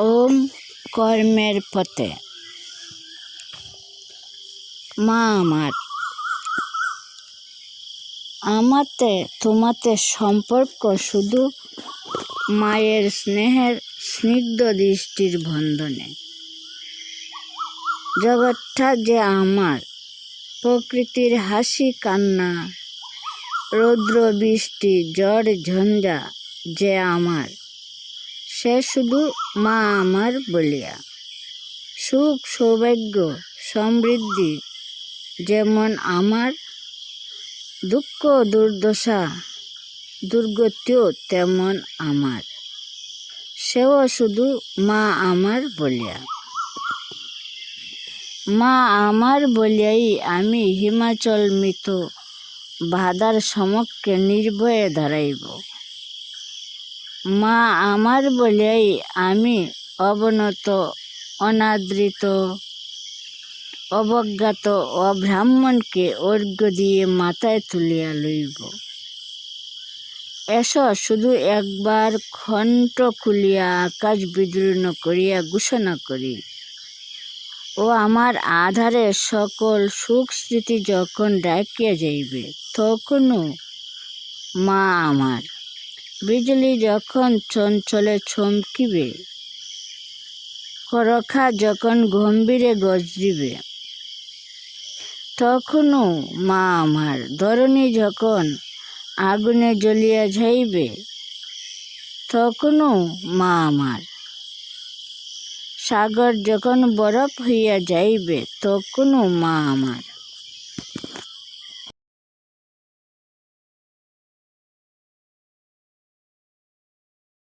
ওম কর্মের পথে। মা আমার, আমাতে তোমাতে সম্পর্ক শুধু মায়ের স্নেহের স্নিগ্ধ দৃষ্টির বন্ধনে। জগৎটা যে আমার, প্রকৃতির হাসি কান্না, রৌদ্র বৃষ্টি, ঝড় ঝঞ্ঝা যে আমার সে শুধু মা আমার বলিয়া। সুখ, সৌভাগ্য, সমৃদ্ধি যেমন আমার, দুঃখ, দুর্দশা, দুর্গতিও তেমন আমার। সেও শুধু মা আমার বলিয়া। মা আমার বলিয়াই আমি হিমাচল মৃত বাধার সমক্ষে নির্ভয়ে দাঁড়াইব। মা আমার বলিয়াই আমি অবনত, অনাদৃত, অবজ্ঞাত অব্রাহ্মণকে অর্ঘ্য দিয়ে মাথায় তুলিয়া লইব। এসো শুধু একবার কণ্ঠ খুলিয়া আকাশ বিদীর্ণ করিয়া ঘোষণা করি। ও আমার আধারে সকল সুখ স্মৃতি যখন ডাকিয়া যাইবে, তখনও মা আমার। বিজলি যখন চঞ্চলে চমকিবে করখা যখন গম্ভীরে গজরিবে, তখনও মা আমার ধরণী যখন আগুনে জ্বলিয়া যাইবে, তখনও মা আমার সাগর যখন বরফ হইয়া যাইবে, তখনও মা আমার